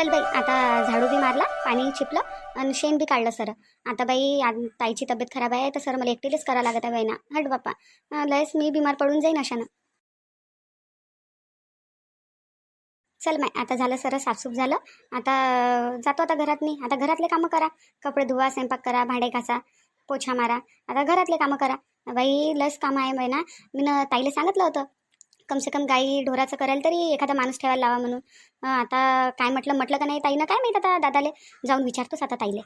चल बाई आता झाडू बी मारला पाणी चिपलं आणि शेण बी काढलं सर. आता बाई ताईची तब्येत खराब आहे तर सर मला एकटीलेच करावं लागत आहे बाईना. हट बाप्पा. लयस लयच मी बिमार पडून जाईन अशानं. चल माय आता झालं सर साफसूफ झालं. आता जातो आता घरात मी. आता घरातले कामं करा. कपडे धुवा स्वयंपाक करा भांडे घासा पोछा मारा. आता घरातले कामं करा. बाई लस कामं आहे बाई ना मी ताईला सांगितलं होतं कमसे कम गाई ढोराचं करायला तरी एखादा माणूस ठेवायला लावा म्हणून. आता काय म्हटलं म्हटलं का नाही ताईनं? काय माहीत आता दादाले? जाऊन विचारतोच आता ताईले.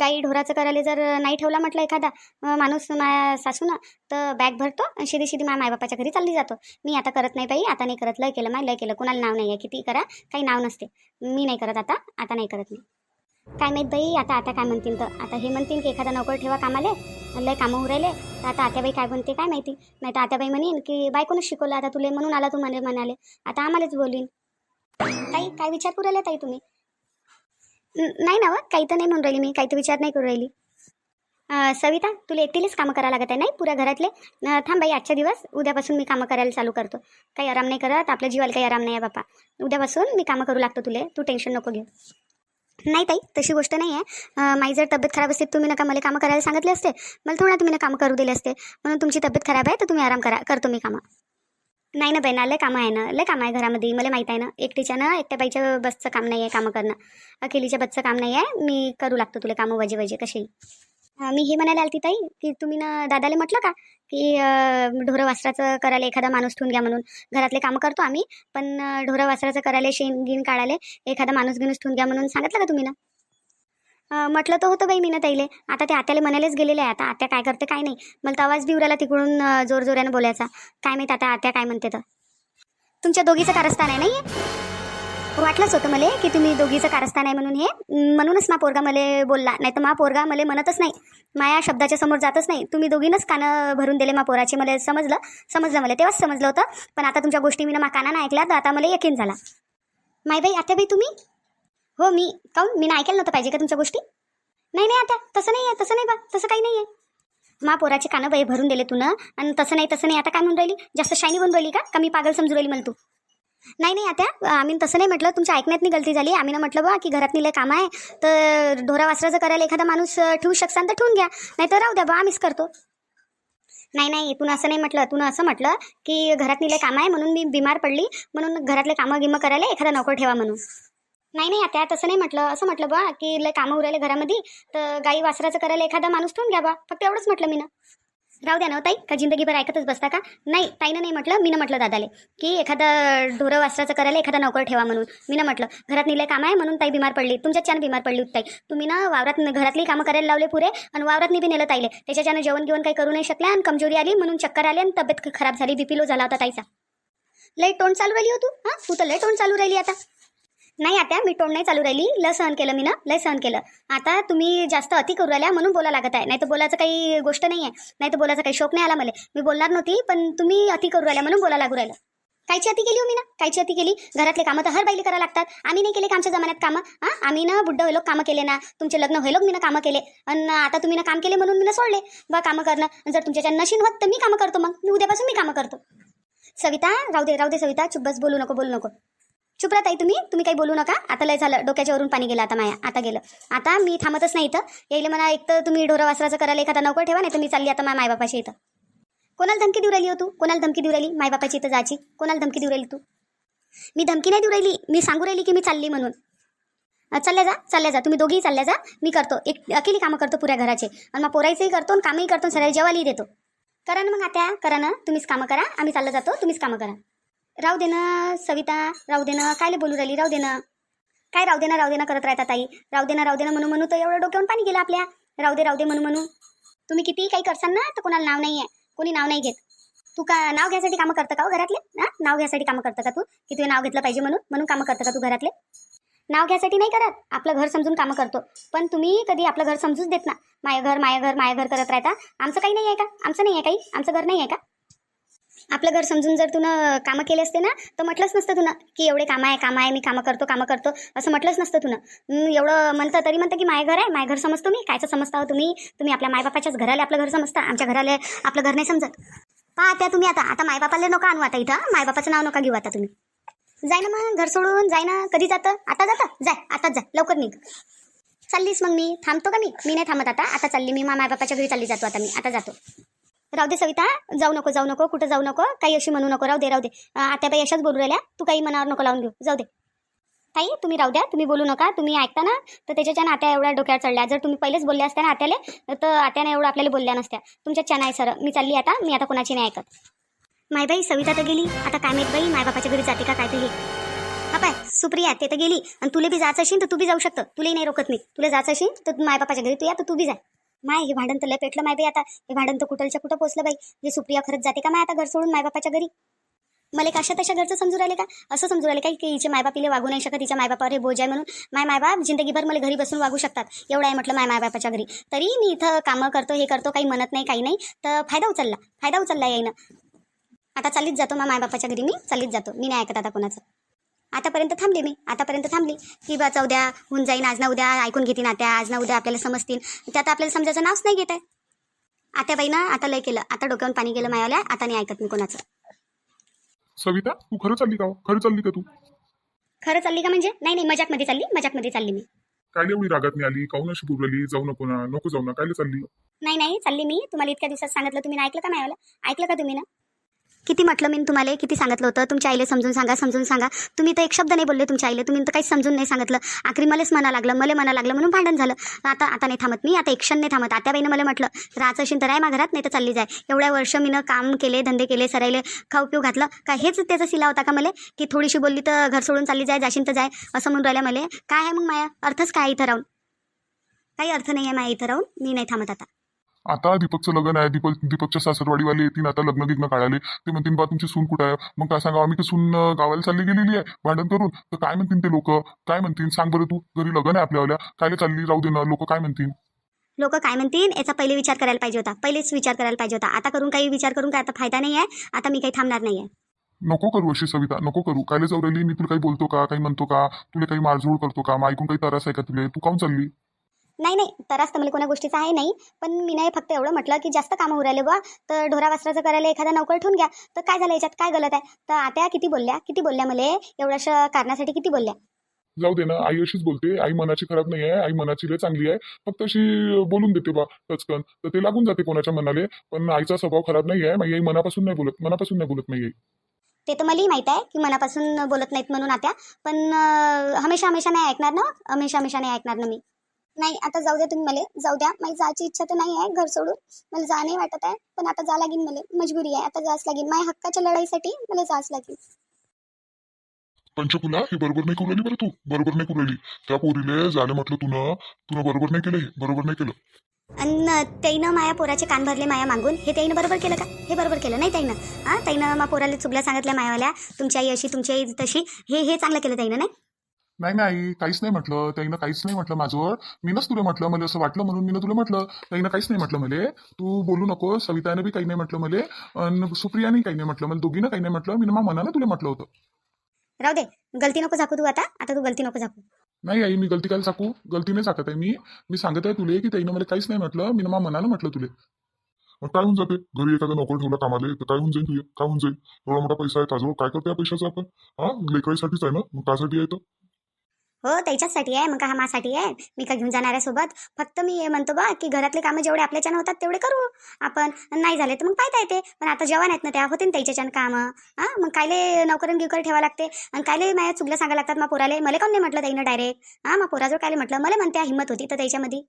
गाई ढोराचं करायला जर नाही ठेवला म्हटलं एखादा माणूस माया सासूनं तर बॅग भरतो आणि शिदी शिदी माझ्या मायबापाच्या घरी चालली जातो. मी आता करत नाही बाई आता नाही करत लय केलं माय लय केलं. कुणाला नाव नाही आहे किती करा काही नाव नसते. मी नाही करत आता आता नाही करत मी. काय माहीत बाई आता आता काय म्हणतील तर. आता हे म्हणतील की एखादा नोकर ठेवा कामाले लय कामं उरायले तर आता आत्याबाई काय म्हणते काय माहिती? नाही तर आत्याबाई म्हणेन की बायकोनच शिकवलं? आता तुले म्हणून आला तू म्हणे म्हणाले. आता आम्हालाच बोलीन. ताई काय विचार करू राहिले ताई तुम्ही? नाही ना व, काही तर नाही म्हणून राहिली मी काही तर विचार नाही करू राहिली. सविता तुला एकटीलेच कामं करायला लागत आहे नाही पुऱ्या घरातले? थांब बाई आजच्या दिवस उद्यापासून मी कामं करायला चालू करतो. काही आराम नाही करत आपल्या जीवाला काही आराम नाही आहे बापा. उद्यापासून मी कामं करू लागतो तुले तू टेन्शन नको घेऊ. नाही ताई तशी गोष्ट नाही आहे माझी जर तब्येत खराब असते तुम्ही नका मला कामं करायला सांगितले असते. मला थोडा तुम्ही ना कामं करू दिले असते. म्हणून तुमची तब्येत खराब आहे तर तुम्ही आराम करा करतो मी कामं. नाही ना बहिणा लय कामं आहे ना लय कामं आहे घरामध्ये मला माहीत आहे ना. एकटीच्या ना एकट्या बाईच्या बसचं काम नाही आहे कामं करणं. अकेलीच्या बसचं काम नाही आहे मी करू लागतो तुला कामं वजे वजे कशी मी हे म्हणायला आलती ताई की तुम्ही ना दादाला म्हटलं का की ढोरं वासराचं करायला एखादा माणूस ठेवून घ्या म्हणून. घरातले कामं करतो आम्ही पण ढोरं वासराचं करायला शेण गिन काढायला एखादा माणूस गिनूस ठेवून घ्या म्हणून सांगितलं का तुम्ही ना? म्हटलं तर होतं बाई मी ना ताईले आता ते आत्याला म्हणायलाच गेलेले आहे. आता आत्या काय करते काय नाही. मला तर आवाज बिवराला तिकडून अं, जोर जोरानं बोलायचा. काय माहीत आता आत्या काय म्हणते तर. तुमच्या दोघीचं कारस्थान आहे नाही वाटलंच होतं मला की तुम्ही दोघीचं कारस्थान आहे म्हणून हे. म्हणूनच मा पोरगा मला बोलला. नाही तर मा पोरगा मला म्हणतच नाही. माया शब्दाच्या समोर जातच नाही. तुम्ही दोघीनंच कानं भरून दिले मा पोराचे. मला समजलं. समजलं मला. तेव्हाच समजलं होतं. पण आता तुमच्या गोष्टी मी मा कानानं ऐकल्या तर आता मला यकीन झाला. मायबाई आत्याबाई तुम्ही? हो मी. काऊन? मी ना ऐकायला नव्हतं पाहिजे का तुमच्या गोष्टी? नाही नाही आता. तसं नाही आहे तसं नाही बा. तसं काही नाही आहे मा पोराचे कानं बाई भरून दिले तू ना आणि तसं नाही तसं नाही. आता काय म्हणून राहिली? जास्त शायनी बनून राहिली का? कमी मी पागल समजू राहिली मला तू? नाही नाही आता आम्ही तसं नाही म्हटलं. तुमच्या ऐकण्यात गलती झाली. आम्ही ना म्हटलं बा की घरात निलं काम आहे. तर ढोरा वासराचं करायला एखादा माणूस ठेवू शकसान तर ठेवून घ्या. नाही तर राहू द्या बा आम्हीच करतो. नाही नाही तू असं नाही म्हटलं. तू असं म्हटलं की घरात निले काम आहे म्हणून मी बिमार पडली. म्हणून घरातले कामं गिमं करायला एखादा नोकर ठेवा म्हणून. नाही नाही आता तसं नाही म्हटलं. असं म्हटलं बा की लय कामं उरायले घरामध्ये तर गाई वासराचं करायला एखादा माणूस ठेवून घ्या बा. फक्त एवढंच म्हटलं मी ना राहू द्या ना हो ताई का जिंदगीभर ऐकतच बसता का? नाही ताईनं नाही म्हटलं मी म्हटलं दादाले की एखादा ढोरं वासराचं करायला एखादा नोकर ठेवा म्हणून. मी ना म्हटलं घरात निलय काम आहे म्हणून ताई बिमार पडली तुमच्याच्यानं बिमार पडली होती ताई. तुम्ही ना वावरात घरातली कामं करायला लावले पुरे आणि वावरात बी नेलं ताईले. त्याच्याच्यानं जेवण घेऊन काही करू नाही शकल्या आणि कमजोरी आली म्हणून चक्कर आली आणि तब्येत खराब झाली बीपी लो झाला होता ताईचा. लय तोंड चालू राहिली हो तू हां? तू तर लय तोंड चालू राहिली आता. नाही आता मी तोंड नाही चालू राहिली. लय सहन केलं मी ना लय सहन केलं. आता तुम्ही जास्त अति करू राहिल्या म्हणून बोला लागत आहे. नाही तर बोलायचं काही गोष्ट नाही आहे नाही तर बोलायचा काही शोक नाही आला मला. मी बोलणार नव्हती पण तुम्ही अति करू राहिल्या म्हणून बोला लागू राहिलं. कायची अति केली हो मी ना कायची अति केली? घरातले कामं तर हर बाईले करायला लागतात. आम्ही नाही केले का आमच्या जमान्यात कामं? हां आम्ही ना बुड्ढ होईलोक कामं केले ना. तुमचे लग्न होईलोक मी ना कामं केले. आणि आता तुम्ही ना काम केले म्हणून मी ना सोडले. बा कामं करणं. जर तुमच्याच्या नशीन होत तर मी कामं करतो मग. मी उद्यापासून मी कामं करतो. सविता राहू दे राहू दे सविता. चुप बस बोलू नको बोलू नको. चुप राहा ताई तुम्ही. तुम्ही काही बोलू नका. आता लय झालं. डोक्याच्या वरून पाणी गेलं आता माया. आता गेलं. आता मी थांबतच नाही इथं. येईल मला एक तर तुम्ही ढोरा वासराचं करायला एखादा नौकर ठेवा नाही तर मी चालली आता माझ्या मायबापाशी इथं. कोणाला धमकी देऊ राहिली हो तू? कोणाला धमकी देऊ राहिली? मायबापाची इथं जायची. कोणाला धमकी देऊ राहिली तू? मी धमकी नाही देऊ राहिली. मी सांगू राहिली की मी चालली म्हणून. चालल्या जा. चालल्या जा. तुम्ही दोघेही चालल्या जा. मी करतो. एक अकेली कामं करतो पुऱ्या घराचे. आणि मग पोरायचंही करतो आणि कामही करतो सगळ्याला जेवायलाही देतो. करा ना मग आता. करा ना. तुम्हीच कामं करा. आम्ही चाललं जातो. तुम्हीच कामं करा. राहू दे ना सविता राहू दे ना. कायले बोलू राहिली? राहू दे ना. काय राहू दे ना राहू दे ना करत राहता ताई. राहू दे ना राहू दे ना म्हणून म्हणू तर एवढं डोक्यावरून पाणी गेलं आपल्या. राहू दे राहू दे म्हणून म्हणू तुम्ही कितीही काही करसाल ना तर कोणाला नाव नाही आहे कोणी नाव नाही घेत. तू का नाव घ्यायसाठी कामं करतं का हो घरातले? ना नाव घ्यायसाठी कामं करतं का तू? की तुझे नाव घेतलं पाहिजे म्हणून? म्हणून कामं करतं का तू घरातले? नाव घ्यायसाठी नाही करत. आपलं घर समजून कामं करतो. पण तुम्ही कधी आपलं घर समजूच देत ना. माय घर माय घर माय घर करत राहता. आमचं काही नाही आहे का? आमचं नाही आहे काही? आमचं घर नाही आहे का? आपलं घर समजून जर तुनं कामं केले असते ना तर म्हटलंच नसतं तुनं की एवढे कामं आहे कामं आहे मी कामं करतो कामं करतो असं म्हटलंच नसतं तुनं. एवढं म्हणतं तरी म्हणतं की माय घर आहे माय घर समजतो मी कायचं समजता हो तुम्ही? तुम्ही आपल्या मायबापाच्याच घराला आपलं घर समजता आमच्या घराला आपलं घर नाही समजत. पहा त्या तुम्ही आता आता मायबापाला नका आणू आता इथं मायबापाचं नाव नका घेऊ आता तुम्ही. जाय ना मग घर सोडून जाय ना कधी जातं? आता जातं? जाय आताच जा लवकर निघ. चाललीस मग मी थांबतो का मी? मी नाही थांबत आता आता चालली मी मायबापाच्या घरी चालली जातो आता मी आता जातो. राहू दे सविता जाऊ नको जाऊ नको कुठं जाऊ नको काही अशी म्हणू नको राहू दे राहू दे. आत्याबाई अशाच बोलू राहिल्या तू काही मनावर नको लावून घेऊ जाऊ दे. ताई तुम्ही राहू द्या तुम्ही बोलू नका तुम्ही ऐकता ना तर त्याच्याच्या आत्या एवढ्या डोक्यावर चढल्या. जर तुम्ही पहिलेच बोलले असत्या ना आत्याले तर आत्याने एवढं आपल्याला बोलल्या नसत्या. तुमच्या छान आहे सर मी चालली आता मी आता कोणाची नाही ऐकत. मायबाई सविता तर गेली. आता काय माहीत बाई मायबापाच्या घरी जाते का काय ते हा. पाय सुप्रिया ते तर गेली. आणि तुला बी जायचं असेल तर तू बी जाऊ शकतं. तुलाही नाही रोकत मी. तुला जायचं असेल तर मायबापाच्या घरी तू या तर तू बी जा. माय हे भांडण तर लय पेटलं माय बाई आता. हे भांडण तर कुठलच्या कुठं पोचलं बाई? जे सुप्रिया खरंच जाते का माय आता घर सोडून मायबापाच्या घरी? मला कशा तशा घरचं समजू राहिले का? असं समजू राहिले का की हिचे मायबापीले वागू नाही शकत तिच्या मायबापावर हे बोज आहे म्हणून? माय मायबाप जिंदगीभर मला घरी बसून वागू शकतात. एवढं आहे म्हटलं माय मायबापाच्या घरी. तरी मी इथं कामं करतो हे करतो काही म्हणत नाही काही नाही. तर फायदा उचलला. फायदा उचलला यायनं. आता चालीच जातो मा मायबापाच्या घरी मी. चालीच जातो. मी नाही ऐकत आता कोणाचं. आतापर्यंत थांबले मी आतापर्यंत थांबली. की बा उद्या होऊन जाईन आज ना उद्या ऐकून घेतील आत्या आज ना उद्या आपल्याला समजतील. त्यात आपल्याला समजायचं नावच नाही घेत आहे आत्याबाई ना आता लय केलं आता डोक्यावरून पाणी गेलं मायाला आता नाही ऐकत मी कोणाचं. सविता तू खरं चालली का हो? खरं चालली का तू? खरं चालली का म्हणजे? नाही नाही मजाकमध्ये चालली मजाकमध्ये चालली मी. काय एवढी रागात नाही आली? काहून अशी पुरवली जाऊ नको ना नको जाऊ ना कायला चालली? नाही नाही चालली मी. तुम्हाला इतक्या दिवसात सांगितलं तुम्ही ना ऐकलं का मायाला ऐकलं का तुम्ही ना? किती म्हटलं मी तुम्हाला? किती सांगितलं होतं? तुमच्या आईला समजून सांगा समजून सांगा. तुम्ही तर एक शब्द नाही बोलले तुमच्या आईला. तुम्ही तर काहीच समजून नाही सांगितलं. आखरी मलाच म्हणा लागलं मला म्हणा लागलं म्हणून भांडण झालं. आता आता नाही थांबत मी आता एक क्षण नाही थांबत. आत्याबाईनं मला म्हटलं राहायचं असेल तर आहे माझ्या घरात नाही तर चालली जाय. एवढ्या वर्ष मीनं काम केले धंदे केले सरायले खाऊ पिऊ घातलं. का हेच त्याचा सिला होता का मला? की थोडीशी बोलली तर घर सोडून चालली जाय जाशीन तर जाय असं म्हणून राहिलं मला. काय आहे मग माया? अर्थच काय इथं राहून? काही अर्थ नाही आहे माया इथं राहून. मी नाही थांबत आता. आता दीपकचं लग्न आहे. दीपक दीपकच्या सासरवाडीवाले येतील. आता लग्न गिग्न काढाले ते म्हणतील बा तुमची सून कुठं आहे? मग काय सांगा आम्ही की सून गावाला चालली गेलेली आहे. भांडण करून. तर काय म्हणतील ते लोक? काय म्हणतील? सांग बरं तू. घरी लग्न आहे आपल्यावाल्या. कायला चालली? राहू दे ना. लोक काय म्हणतील? लोक काय म्हणतील? याचा पहिले विचार करायला पाहिजे होता. पहिलेच विचार करायला पाहिजे होता. आता करून काही विचार करून काय आता फायदा नाही आहे. आता मी काही थांबणार नाही आहे. नको करू अशी सविता. नको करू. कायला राहिली मी तुला काही बोलतो का? काही म्हणतो का? तुला काही मारझोड करतो का? मग ऐकून काही त्रास आहे का तुला? तू काऊन चालली? नाही नाही तरास तर मला कोणा गोष्टीचा आहे नाही पण मी नाही फक्त एवढं म्हटलं की जास्त कामं उरायले बा तर ढोरा वस्त्राचं करायला एखादा नौकर ठेवून घ्या. तर काय झालं याच्यात? काय गलत आहे? तर आता किती बोलल्या? किती बोलल्या मला? एवढ्याशा कारणासाठी किती बोलल्या? जाऊ दे ना आई अशीच बोलते. आई मनाची खराब नाही आहे आई मनाची लय चांगली आहे. फक्त अशी बोलून देते बा टचकन तर ते लागून जाते कोणाच्या मनाले. पण आईचा स्वभाव खराब नाही आहे माझी आई मनापासून नाही बोलत. मनापासून नाही बोलत नाही आई ते तर मलाही माहीत आहे की मनापासून बोलत नाहीत म्हणून आता पण हमेशा हमेशा नाही ऐकणार ना? हमेशा हमेशा नाही ऐकणार ना मी? नाही आता जाऊ द्या तुम्ही मला. जाऊ द्या. माझी जायची इच्छा तर नाही आहे घर सोडून. मला जा नाही वाटत आहे पण आता जा लागेल मला. मजबुरी आहे. आता जाच लागेल माझ्या हक्काच्या लढाईसाठी मला जाच लागेल पंचकुला हे बरोबर नाही करू राहिली बरं तू. बरोबर नाही करू राहिली. त्या पोरीले झालं म्हटलं तुनं. तुनं बरोबर नाही केलं हे बरोबर नाही केलं. त्याईनं माया पोराचे कान भरले माया मागून. हे त्याईनं बरोबर केलं का? हे बरोबर केलं नाही त्याईनं. हां त्याईनं मा पोराला चुगल्या सांगितल्या मायावाल्या. तुमची आई अशी तुमची आई तशी. हे हे चांगलं केलं त्याईनं नाही? नाही नाही काहीच नाही म्हटलं. त्याईनं काहीच नाही म्हटलं माझ्यावर. मीनच तुला म्हटलं मला असं वाटलं म्हणून मी तुला म्हटलं. त्याईनं काहीच नाही म्हटलं मले. तू बोलू नको सवितानं बी काही नाही म्हटलं मले. आणि सुप्रियाने काही नाही म्हटलं मला दोघीनं काही नाही म्हटलं. मी मा मनानं तुला म्हटलं होतं. राहू दे गलती नको झाकू तू आता. आता तू गलती नको झाकू. नाही आई मी गलती काय सांगू गलती नाही सांगत आहे मी. मी सांगत आहे तुले की त्याईनं मला काहीच नाही म्हटलं. मी मा मनानं म्हटलं तुले. मग काय होऊन जाते? घरी एखादा नोकर ठेवला कामाले तर काय होऊन जाईल तुझे? काय होऊन जाईल एवढा मोठा पैसा आहे ताजवळ काय करते या पैशाचा आपण? हा लेकराईसाठीच आहे ना? मग त्यासाठी आहे तर? हो त्याच्याचसाठी आहे मग का हा माझ्यासाठी आहे? मी का घेऊन जाणार आहे सोबत? फक्त मी हे म्हणतो बा की घरातले कामं जेवढे आपल्याच्यानं होतात तेवढे करू. आपण नाही झाले तर मग पाहता येते. पण आता जवान आहेत ना त्या होते ना त्याच्याच्यानं कामं. हां मग कायले नोकरन गिवकर ठेवा लागते? आणि कायले माझ्या चुगल्या सांगा लागतात मग पोराले मला कोण नाही म्हटलं त्याईनं डायरेक्ट हां मग पोराजवळ कायले म्हटलं मला म्हणते हिंमत होती तर त्याच्यामध्ये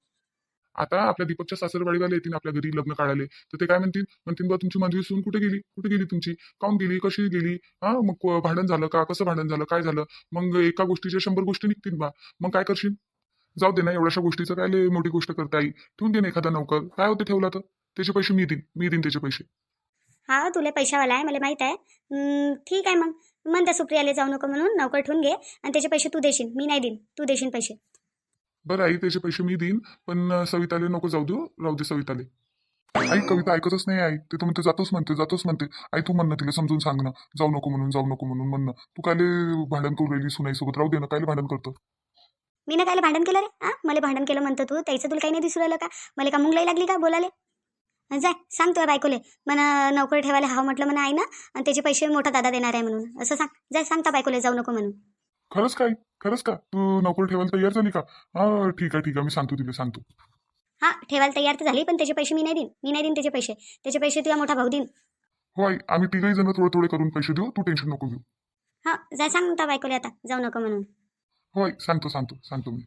आता आपल्या दीपकच्या सासरवाडीवाले येतील आपल्या घरी लग्न काढायला. तर ते काय म्हणतील? म्हणतील बा तुमची मंदिर सून कुठे गेली? कुठे गेली तुमची? काऊन गेली? कशी गेली? हा मग भांडण झालं का? कसं भांडण झालं? काय झालं? मग एका गोष्टीच्या शंभर गोष्टी निघतील बा. मग काय करशील? जाऊ दे ना एवढ्याशा गोष्टीचं काय मोठी गोष्ट करता आई ठेवून दे ना एखादा नौकर. काय होते ठेवला तर? त्याचे पैसे मी देईन. मी देईन त्याचे पैसे. हा तुला पैशावाला आहे मला माहीत आहे. ठीक आहे मग. म्हणता सुप्रियाला जाऊ नको म्हणून नोकर ठेवून घे आणि त्याचे पैसे तू देशील. मी नाही देईन. तू देशील पैसे. बरं आई त्याचे पैसे मी देईन पण सविताले नको जाऊ देऊ राहू दे सविताले. आई कविता ऐकतच नाही आई. ते तर म्हणते जातोच म्हणते जातोच म्हणते. आई तू म्हणणं तिला समजून सांग ना. जाऊ नको म्हणून जाऊ नको म्हणून म्हणणं. तू काय भांडण करू राहिली सुनाईसोबत? राहू दे ना कायले भांडण करतो? मी ना कायला भांडण केलं रे? हा मला भांडण केलं म्हणतं तू? त्याचं तुला काही नाही दिसू राहिलं का? मला का मुंगलाई लागली का बोलाले? जाय सांगतोय बायकोले. म्हणा नोकरी ठेवायला हवं म्हटलं म्हणा आई ना आणि त्याचे पैसे मोठा दादा देणार आहे म्हणून. असं सांग. जाय सांगता बायकोले जाऊ नको म्हणून. खरंच काय? खरंच का? तू नोकरी ठेवायला तयार झाली का? हा ठीक आहे ठीक आहे. मी सांगतो तिला सांगतो. हा ठेवायला तयार तर झाली पण त्याचे पैसे मी नाही देईन. मी नाही देईन त्याचे पैसे. त्याचे पैसे तुझा मोठा भाऊ देईन. हो आई. आम्ही तिघही जण थोडे थोडे करून पैसे देऊ. तू टेन्शन नको घेऊ. हा जाय सांगता बायकोले आता. जाऊ नको म्हणून. हो आई. सांगतो सांगतो सांगतो मी.